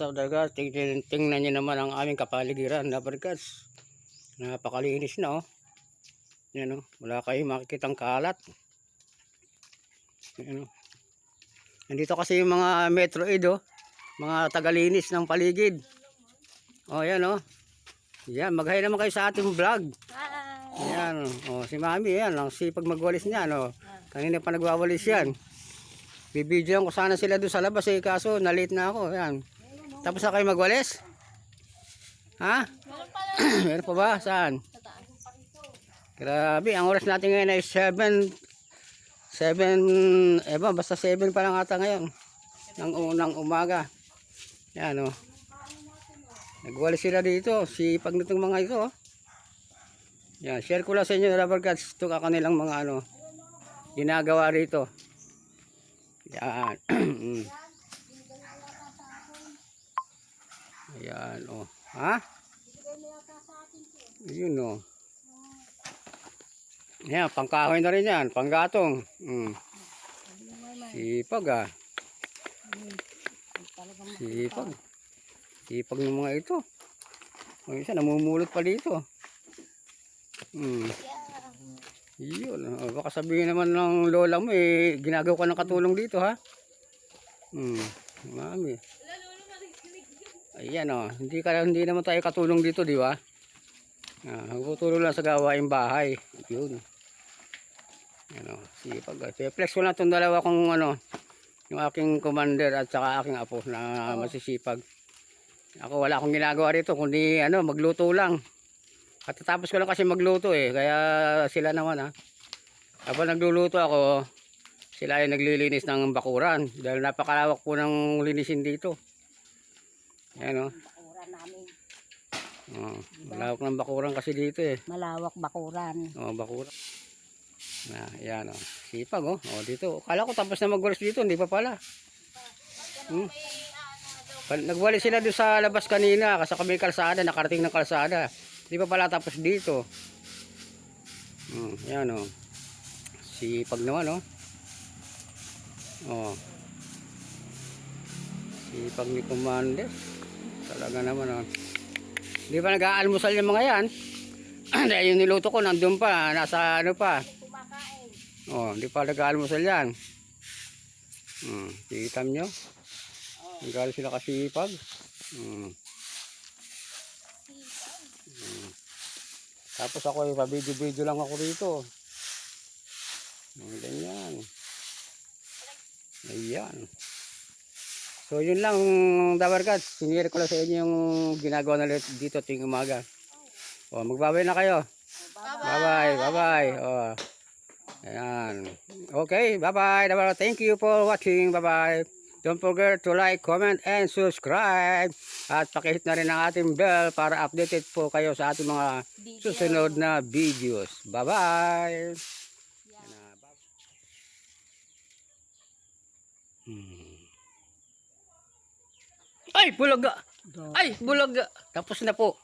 up guys? Tingnan, tingnan nyo naman ang aming kapaligiran guys. Napakalinis na oh. Yan oh, wala kayong makikitang kalat. Yan oh. Nandito kasi yung mga metroid oh. Mga tagalinis ng paligid. Oh, yan oh. Yan, mag naman kayo sa ating vlog. Yan oh. oh si Mami yan, ang sipag magwalis niya no. Kanina pa nagwawalis yan. Bibidyoan ko sana sila doon sa labas eh, kaso nalit na ako. Yan. Tapos na kayo magwalis? Ha? Meron pa ba? Saan? Grabe, ang oras natin ngayon ay 7 7 eh ba, basta 7 pa lang ata ngayon. Ng unang umaga. Yan o. Oh. Sila dito. Sipag nitong mga ito. Oh. Yan, share ko lang sa inyo rubber guards. Ito ka kanilang mga ano ginagawa rito. Yan. Mm. Ayan, oh. Ha? Yun, oh. Yan, pangkahoy na rin yan. Panggatong. Mm. Sipag, ah. Sipag. Sipag ng mga ito. O, isa, namumulot pa dito. Mm. Yun. Oh, baka sabihin naman ng lola mo, eh, ginagawa ka ng katulong dito, ha? Hmm. Mami. Ayan, oh. Hindi, ka, hindi naman tayo katulong dito, di ba? Ah, tutulong lang sa gawaing bahay. Yun. Ano, sipag. I-flex ko na itong dalawa kong ano, yung aking commander at saka aking apo na masisipag. Ako wala akong ginagawa rito kundi ano, magluto lang. Katatapos ko lang kasi magluto eh, kaya sila naman ha. Habang nagluluto ako, sila ay naglilinis ng bakuran dahil napakalawak po ng linisin dito. Ayan o. Bakuran namin. Oh, malawak ng bakuran kasi dito eh. Malawak bakuran. Oh, bakuran. Na, yan oh. Sipag oh. Oh, dito. Kala ko tapos na magwalis dito, hindi pa pala. Hmm. Nagwalis sila doon sa labas kanina kasi kami kalsada, nakarating ng kalsada. Hindi pa pala tapos dito. Hmm, yan oh. Sipag naman oh. Oh. Sipag ni Commander. Talaga naman oh. Hindi pa nag-aalmusal yung mga yan. Dahil yung niluto ko nandun pa, nasa ano pa. Kumakain. Oh, hindi pa nag-aalmusal yan. Hmm, kita nyo? Nagalit sila kasipag. Hmm. Hmm. Tapos ako, eh, pa-video-video lang ako rito. Ganyan. Ayan. So, yun lang, Dabarkat. Sinire ko lang sa inyo yung ginagawa na dito tuwing umaga. O, magbabay na kayo. Bye-bye. Bye-bye. Oh. Ayan. Okay, bye-bye. Dabarkat. Thank you for watching. Bye-bye. Don't forget to like, comment, and subscribe. At pakihit na rin ang ating bell para updated po kayo sa ating mga susunod na videos. Bye-bye. Bye- Hmm. Ay, bulaga! Ay, bulaga! Tapos na po.